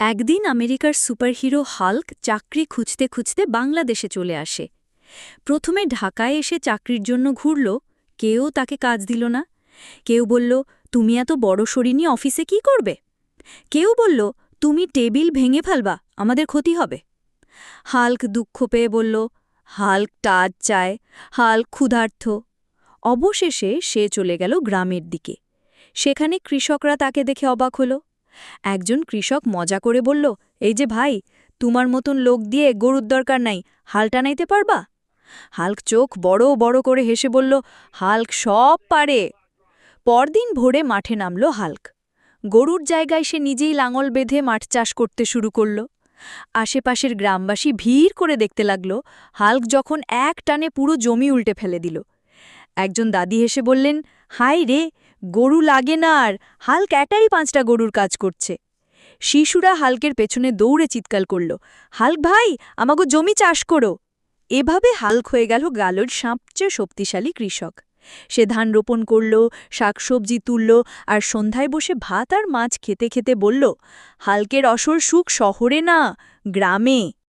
একদিন আমেরিকার superhero Hulk চাকরি খুঁজতে খুঁজতে বাংলাদেশে চলে আসে। প্রথমে ঢাকায় এসে চাকরির জন্য ঘুরল, কেউ তাকে কাজ দিল না। কেউ বলল, তুমি এত বড় সরি নিয়ে অফিসে কি করবে? কেউ বলল, তুমি টেবিল ভেঙে ফেলবা, আমাদের ক্ষতি হবে। হাল্ক দুঃখ পেয়ে বলল, হাল্ক টাজ চায়, হাল্ক ক্ষুধার্থ। অবশেষে সে চলে গেল গ্রামের দিকে। সেখানে কৃষকরা তাকে দেখে অবাক হল। একজন কৃষক মজা করে বলল, এই যে ভাই, তোমার মতন লোক দিয়ে গরুর দরকার নাই হাল টানাইতে পারবা? হাল্ক চোখ বড় বড় করে হেসে বলল, হাল্ক সব পারে। পরদিন ভোরে মাঠে নামল হাল্ক। গরুর জায়গায় সে নিজেই লাঙল বেঁধে মাঠ চাষ করতে শুরু করল। আশেপাশের গ্রামবাসী ভিড় করে দেখতে লাগল, হাল্ক যখন এক টানে পুরো জমি উল্টে ফেলে দিল। একজন দাদি হেসে বললেন হাই রে গরু লাগে না আর হাল্ক এটাই পাঁচটা গরুর কাজ করছে। শিশুরা হাল্কের পেছনে দৌড়ে চিৎকার করল, হাল্ক ভাই, আমাগো জমি চাষ করো। এভাবে হাল্ক হয়ে গেল গালোর সবচেয়ে শক্তিশালী কৃষক। সে ধান রোপণ করল, শাকসবজি তুলল আর সন্ধ্যায় বসে ভাত আর মাছ খেতে খেতে বলল, হালকের অসল সুখ শহরে না, গ্রামে।